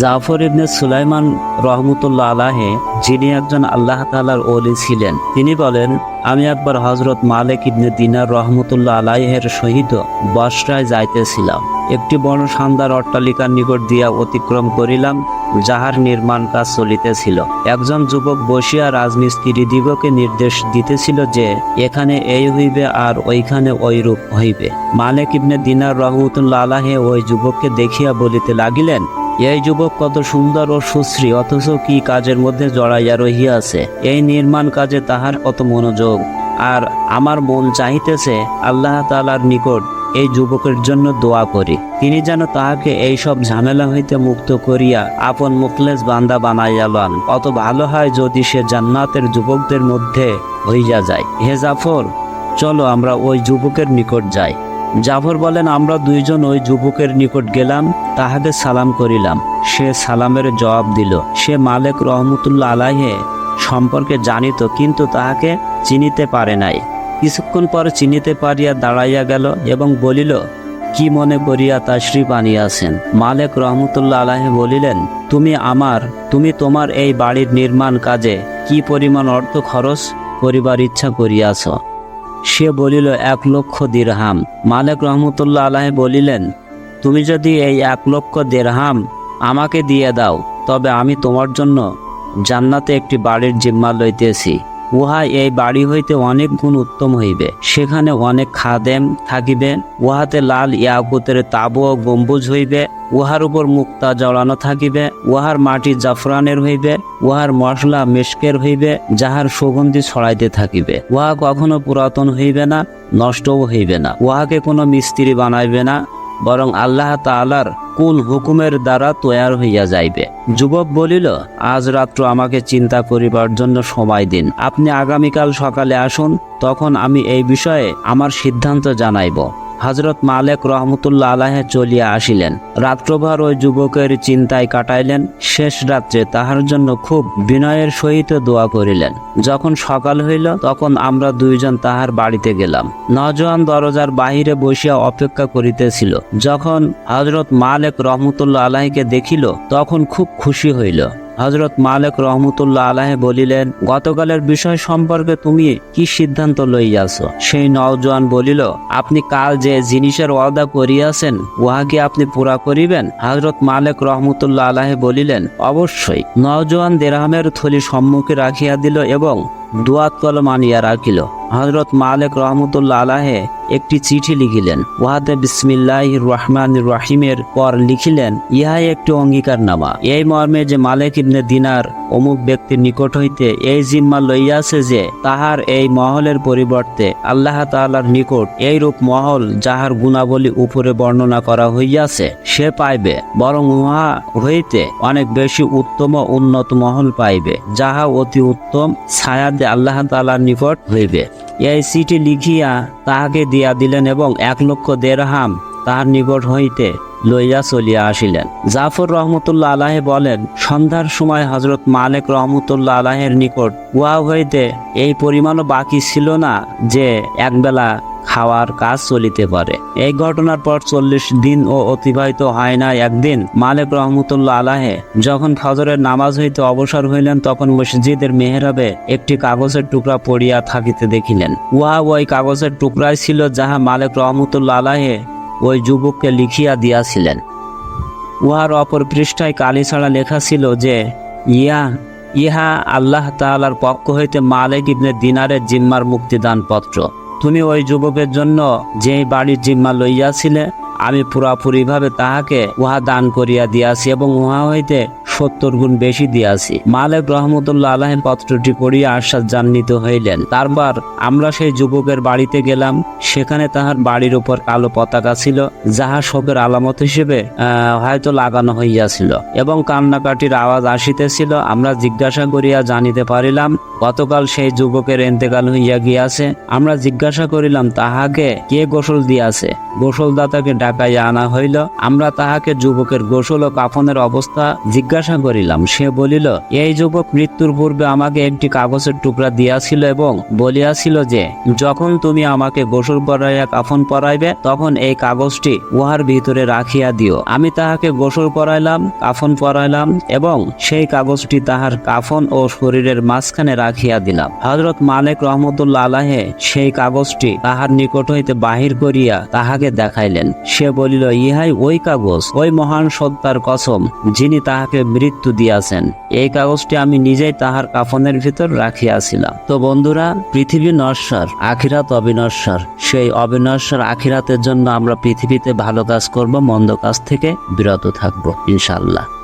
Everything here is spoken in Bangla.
জাফর ইবনে সুলাইমান রহমতুল্লাহ আলাহে, যিনি একজন আল্লাহ তালার ওলি ছিলেন, তিনি বলেন, আমি একবার হজরত মালিক ইবনে দিনার রহমতুল্লাহ আলাহের সহিত বসরায় যাইতেছিলাম। একটি বড় শানদার অট্টালিকার নিকট দিয়া অতিক্রম করিলাম, যাহার নির্মাণ কাজ চলিতেছিল। একজন যুবক বসিয়া রাজমিস্ত্রি দিগকে নির্দেশ দিতেছিল যে, এখানে এই হইবে আর ওইখানে ওইরূপ হইবে। মালিক ইবনে দিনার রহমতুল্লাহ আলাহে ওই যুবককে দেখিয়া বলিতে লাগিলেন এই যুবক কত সুন্দর ও সুশ্রী, অথচ কি কাজের মধ্যে জড়াইয়া রহিয়াছে। এই নির্মাণ কাজে তাহার কত মনোযোগ। আর আমার মন চাহিতেছে আল্লাহ তালার নিকট এই যুবকের জন্য দোয়া করি। তিনি যেন তাহাকে এই সব ঝামেলা হইতে মুক্ত করিয়া আপন মুখলেস বান্দা বানাইয়া লন। অত ভালো হয় যদি সে জান্নাতের যুবকদের মধ্যে হইয়া যায়। হে জাফর, চলো আমরা ওই যুবকের নিকট যাই। জাফর বলেন, আমরা দুইজন ওই যুবকের নিকট গেলাম, তাহাকে সালাম করিলাম। সে সালামের জবাব দিল, সে মালেক রহমতুল্লাহ আলাহে সম্পর্কে জানিত, কিন্তু তাহাকে চিনিতে পারে নাই। কিছুক্ষণ পর চিনিতে পারিয়া দাঁড়াইয়া গেল এবং বলিল, কি মনে করিয়া তাশরিফ আনিয়াছেন মালেক রহমতুল্লাহ আলাহে বলিলেন, তুমি আমার, তুমি তোমার এই বাড়ির নির্মাণ কাজে কি পরিমাণ অর্থ খরচ করিবার ইচ্ছা করিয়াছ? সে বলিল, এক লক্ষ দিরহাম। মালেক রহমতুল্লাহ আলাহে বলিলেন, তুমি যদি এই এক লক্ষ দেড়হাম আমাকে দিয়ে দাও, তবে আমি তোমার জন্য জান্নাতে একটি বাড়ির জিম্মা লইতেছি। উহা এই বাড়ি হইতে অনেক গুণ উত্তম হইবে। সেখানে অনেক খাদেম থাকিবে, উহাতে লাল ইয়াকুতের তাবু ও গম্বুজ হইবে, উহার উপর মুক্তা জড়ানো থাকিবে, উহার মাটি জাফরানের হইবে, উহার মশলা মেশকের হইবে, যাহার সুগন্ধি ছড়াইতে থাকিবে। উহা কখনো পুরাতন হইবে না, নষ্টও হইবে না। উহাকে কোনো মিস্ত্রি বানাইবে না। বরং আল্লাহ তালার কুল হুকুমের দ্বারা তৈয়ার হইয়া যাইবে। যুবক বলিল, আজ রাত্র আমাকে চিন্তা করিবার জন্য সময় দিন। আপনি আগামীকাল সকালে আসুন, তখন আমি এই বিষয়ে আমার সিদ্ধান্ত জানাইব। হজরত মালেক রহমতুল্লা আলাহে চলিয়া আসিলেন। রাত্রভর ওই যুবকের চিন্তায় কাটাইলেন। শেষ রাত্রে তাহার জন্য খুব বিনয়ের সহিত দোয়া করিলেন। যখন সকাল হইল, তখন আমরা দুইজন তাহার বাড়িতে গেলাম। নজওয়ান দরজার বাহিরে বসিয়া অপেক্ষা করিতেছিল। যখন হজরত মালেক রহমতুল্লা আলাহিকে দেখিল, তখন খুব খুশি হইল। হজরত মালিক রহমতুল্লাহ আলাহে বলিলেন, গতকালের বিষয় সম্পর্কে তুমি কি সিদ্ধান্ত লইয়াছ? সেই নওজোয়ান বলিল, আপনি কাল যে জিনিসের ওয়াদা করিয়াছেন, উহা কি আপনি পুরা করিবেন? হজরত মালিক রহমতুল্লাহ আলাহে বলিলেন, অবশ্যই। নওজোয়ান দেরহামের থলি সম্মুখে রাখিয়া দিল এবং দুয়াত কলম আনিয়া রাখিল। হজরত মালেক রহমতুল্লাহ আলাহে একটি চিঠি লিখিলেন। ওয়াহাতে বিসমিল্লাহ রহমান রাহিমের পর লিখিলেন, ইহাই একটি অঙ্গীকার নামা এই মর্মে যে মালেক ইবনে দিনার অমুক ব্যক্তির নিকট হইতে এই জিম্মা লইয়াছে যে, তাহার এই মহলের পরিবর্তে আল্লাহ তাআলার নিকট এই রূপ মহল যাহার গুণাবলী উপরে বর্ণনা করা হইয়াছে, সে পাইবে। বরং উহা হইতে অনেক বেশি উত্তম উন্নত মহল পাইবে, যাহা অতি উত্তম ছায়াতে আল্লাহ তালার নিকট হইবে। এই চিঠি লিখিয়া তাহাকে দিয়া দিলেন এবং এক লক্ষ দেড়হাম তাহার নিকট হইতে লইয়া চলিয়া আসিলেন। জাফর রহমতুল্লাহ আলাহে বলেন, সন্ধ্যার সময় হজরত মালেক রহমতুল্লাহ আলাহের নিকট উহা হইতে এই পরিমাণও বাকি ছিল না যে একবেলা খাওয়ার কাজ চলিতে পারে। এই ঘটনার পর চল্লিশ দিন ও অতিবাহিত হয় না একদিন। মালিক রহমতুল্লাহ আলাহে যখন ফজরের নামাজ হইতে অবসর হইলেন, তখন মসজিদের মেহরাবে একটি কাগজের টুকরা পড়িয়া থাকিতে দেখিলেন। উহা ওই কাগজের টুকরাই ছিল যাহা মালিক রহমতুল্লাহ আলাহে ওই যুবককে লিখিয়া দিয়াছিলেন। উহার অপর পৃষ্ঠায় কালি ছাড়া লেখা ছিল যে, ইয়া, ইহা আল্লাহ তাআলার পক্ষ হইতে মালিক ইবনে দিনারের জিম্মার মুক্তিদান পত্র তুমি ওই যুবকের জন্য যে বাড়ির জিম্মা লইয়াছিলে, আমি পুরাপুরিভাবে তাহাকে উহা দান করিয়া দিয়াছি এবং উহা হইতে সত্তর গুণ বেশি দিয়াছি। মালেক রহমতুল্লাহ আলাহ পত্রটি পড়িয়া আশ্বাস জান্বিত হইলেন। তারপর আমরা সেই যুবকের বাড়িতে গেলাম। সেখানে তাহার বাড়ির উপর কালো পতাকা ছিল, যাহা শোকের আলামত হিসেবে হয়তো লাগানো হইয়াছিল। এবং কান্নাকাটির আওয়াজ আসিতেছিল, আমরা জিজ্ঞাসা করিয়া জানিতে পারিলাম, গতকাল সেই যুবকের এন্তেকাল হইয়া গিয়াছে। আমরা জিজ্ঞাসা করিলাম, তাহাকে কে গোসল দিয়াছে? গোসলদাতাকে ডাকাইয়া আনা হইল। আমরা তাহাকে যুবকের গোসল ও কাফনের অবস্থা জিজ্ঞাসা জিজ্ঞাসা করিলাম। সে বলিল, এই যুবক মৃত্যুর পূর্বে আমাকে একটি কাগজের টুকরা দিয়াছিল এবং বলিয়াছিল যে, যখন তুমি আমাকে গোসল পরাইয়া কাফন পরাইবে, তখন এই কাগজটি উহার ভিতরে রাখিয়া দিও। আমি তাহাকে গোসল পরাইলাম কাফন পরাইলাম এবং সেই কাগজটি তাহার কাফন ও শরীরের মাঝখানে রাখিয়া দিলাম। হজরত মালিক রহমতুল্লাহ আলাহে সেই কাগজটি তাহার নিকট হইতে বাহির করিয়া তাহাকে দেখাইলেন। সে বলিল, ইহাই ওই কাগজ, ওই মহান সত্তার কসম, যিনি তাহাকে মৃত্যু দিয়াছেন। এই কাগজটি আমি নিজেই তাহার কাফনের ভিতর রাখিয়াছিলাম। তো বন্ধুরা, পৃথিবী নশ্বর, আখিরাত অবিনশ্বর। সেই অবিনশ্বর আখিরাতের জন্য আমরা পৃথিবীতে ভালো কাজ করব, মন্দ কাজ থেকে বিরত থাকব ইনশাল্লাহ